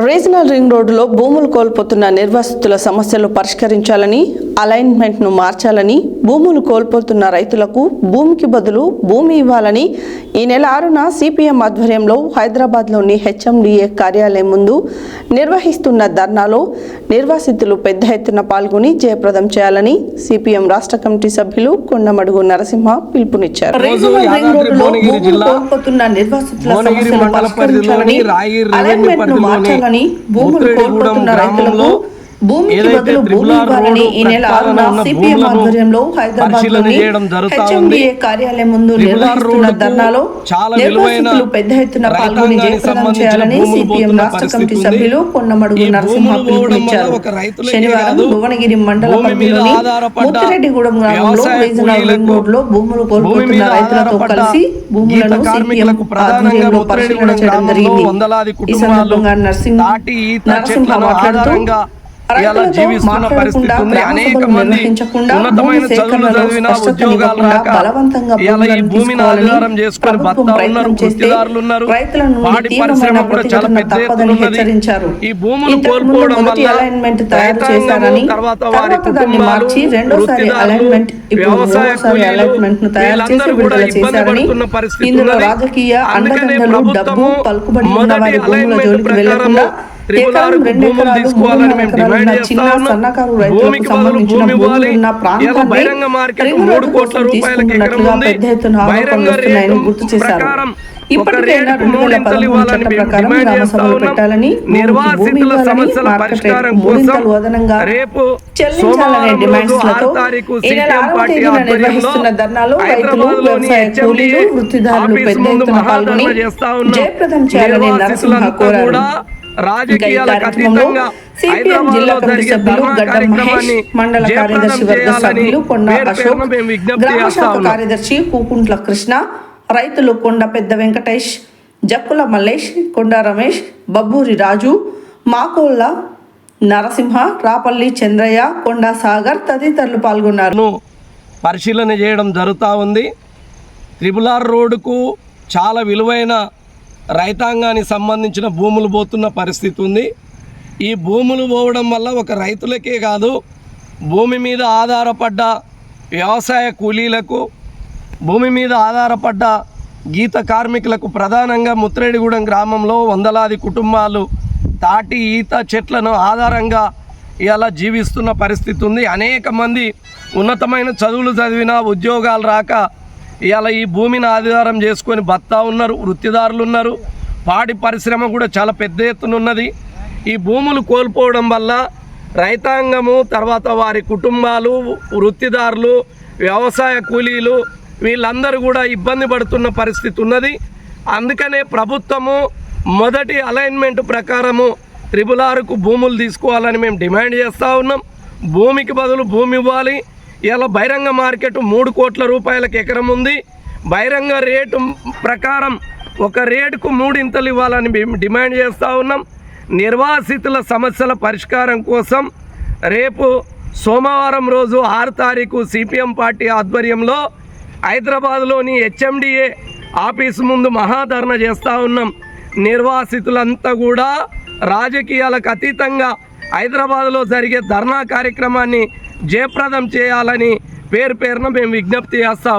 Regional ring రోడ్డులో భూములు కోల్పోతున్న నిర్వాసితుల సమస్యలు పరిష్కరించాలని అలైన్మెంట్ను మార్చాలని భూములు కోల్పోతున్న రైతులకు భూమికి బదులు భూమి ఇవ్వాలని ఈ నెల ఆరున సిపిఎం ఆధ్వర్యంలో హైదరాబాద్లోని హెచ్ఎండిఏ కార్యాలయం ముందు నిర్వహిస్తున్న ధర్నాలో నిర్వాసితులు పెద్ద ఎత్తున పాల్గొని జయప్రదం చేయాలని సిపిఎం రాష్ట్ర కమిటీ సభ్యులు కొండమడుగు నరసింహ పిలుపునిచ్చారు. కోల్పోతున్న నిర్వాసితుల సమస్యలు పరిష్కరించాలని అలైన్మెంట్ను పరిధిలోని మార్చాలని భూములు కోల్పోతున్న రైతులకు భూమికి బదులు భూమి ఇవ్వాలని ఈ నెల ఆరున సిపిఎం ఆధ్వర్యంలో హైదరాబాద్. హెచ్ఎండిఏ కార్యాలయం ముందు నిర్వహిస్తున్న ధర్నాలో నిర్వాసితులు పెద్ద ఎత్తున పాల్గొని జయప్రదం చేయాలని సిపిఎం రాష్ట్ర కమిటీ. సభ్యులు ఈ నరసింహ పిలుపునిచ్చారు శనివారం భువనగిరి మండల భూమి మీద పరిధిలోని ఆధారపడ్డ ముత్తిరెడ్డిగూడెం గ్రామంలో వ్యవసాయ రీజనల్ రింగ్ కూలీలకు, రోడ్లో భూములు భూమి కోల్పోతున్న రైతులతో కలిసి భూములను సిపిఎం ఆధ్వర్యంలో పరిశీలన చేయడం జరిగింది ఈ సందర్భంగా నరసింహ నరసింహ మాట్లాడుతూ ఇలా రైతులతో జీవిస్తున్న పరిస్థితి మాట్లాడకుండా ఉంది గ్రామ అనేక మంది ఉన్నతమైన చదువులు చదివిన ఉద్యోగాలు రాక ఇలా ఈ భూమిని ఆధారం చేసుకొని ఉన్నారు వృత్తిదారులు ఉన్నారు. పాడి పరిశ్రమ కూడా చాలా పెద్ద హెచ్చరించారు. ఈ భూములు కోల్పోవడం వల్ల రైతాంగము, తర్వాత వారి కుటుంబాలు, వృత్తిదారులు, వ్యవసాయ కూలీలు, వీళ్ళందరూ కూడా ఇబ్బంది పడుతున్న పరిస్థితి ఉన్నది. రాజకీయ అందుకనే డబ్బు ప్రభుత్వము పలుకుబడి మొదటి భూముల అలైన్మెంట్ జోలికి ప్రకారము వెళ్ళకుండా ఎకరం రెండు ఎకరాలు ఎకరాలు చిన్న. సన్నకారు రైతులకు సంబంధించిన భూములు. ఉన్న ప్రాంతాన్ని రింగ్ కోసం తీసుకున్నట్లుగా. పెద్ద ఎత్తున ఆరోపణలు వస్తున్నాయని గుర్తు చేశారు ఇప్పటికైనా రెండు వేల పదమూడు చట్ట ప్రకారం. పెట్టాలని భూమి మార్కెట్ రేటు మూడింతలు అదనంగా చెల్లించాలనే డిమాండ్స్లతో ఈ నెల ఆరవ తేదీన నిర్వహిస్తున్న ధర్నాలో రైతులు వ్యవసాయ కూలీలు వృత్తిదారులు పెద్ద ఎత్తున పాల్గొని. జయప్రదం చేయాలని నరసింహ కోరారు రాజకీయాలకు కార్యక్రమంలో అతీతంగా సిపిఎం జిల్లా కమిటీ సభ్యులు గడ్డం మహేష్ మండల కార్యదర్శి వర్గ సభ్యులు కొండ అశోక్ గ్రామ శాఖ. కార్యదర్శి కూకుంట్ల కృష్ణ రైతులు కొండ పెద్ద వెంకటేష్ జక్కుల మల్లేష్ కొండ రమేష్ బబ్బూరి రాజు మాకోళ్ళ నరసింహ రాపల్లి చంద్రయ్య కొండ సాగర్ తదితరులు పాల్గొన్నారు పరిశీలన చేయడం జరుగుతూ ఉంది త్రిపుల్ ఆర్ రోడ్డుకు చాలా విలువైన రైతాంగానికి సంబంధించిన భూములు పోతున్న పరిస్థితి ఉంది. ఈ భూములు పోవడం వల్ల ఒక రైతులకే కాదు భూమి మీద ఆధారపడ్డ వ్యవసాయ కూలీలకు భూమి మీద ఆధారపడ్డ గీత కార్మికులకు ప్రధానంగా ముత్రేడిగూడెం గ్రామంలో వందలాది కుటుంబాలు తాటి ఈత చెట్లను ఆధారంగా ఇలా జీవిస్తున్న పరిస్థితి ఉంది. అనేక మంది ఉన్నతమైన చదువులు చదివిన ఉద్యోగాలు రాక ఇవాళ ఈ భూమిని ఆధారం చేసుకొని భర్తా ఉన్నారు వృత్తిదారులు ఉన్నారు. పాడి పరిశ్రమ కూడా చాలా పెద్ద ఎత్తున ఉన్నది. ఈ భూములు కోల్పోవడం వల్ల రైతాంగము తర్వాత వారి కుటుంబాలు వృత్తిదారులు వ్యవసాయ కూలీలు వీళ్ళందరూ కూడా ఇబ్బంది పడుతున్న పరిస్థితి ఉన్నది. అందుకనే ప్రభుత్వము మొదటి అలైన్మెంట్ ప్రకారము త్రిబుల్ ఆరుకు భూములు తీసుకోవాలని మేము డిమాండ్ చేస్తూ ఉన్నాం. భూమికి బదులు భూమి ఇవ్వాలి. ఇలా బహిరంగ మార్కెట్ మూడు కోట్ల రూపాయలకు ఎకరం ఉంది. బహిరంగ రేటు ప్రకారం ఒక రేటుకు మూడింతలు ఇవ్వాలని మేము డిమాండ్ చేస్తూ ఉన్నాం. నిర్వాసితుల సమస్యల పరిష్కారం కోసం రేపు సోమవారం రోజు ఆరు తారీఖు సిపిఎం పార్టీ ఆధ్వర్యంలో హైదరాబాద్లోని హెచ్ఎండిఏ ఆఫీసు ముందు మహాధరణ చేస్తూ ఉన్నాం. నిర్వాసితులంతా కూడా రాజకీయాలకు అతీతంగా హైదరాబాద్లో జరిగే ధర్నా కార్యక్రమాన్ని జయప్రదం చేయాలని పేరు పేరున మేము విజ్ఞప్తి చేస్తాం.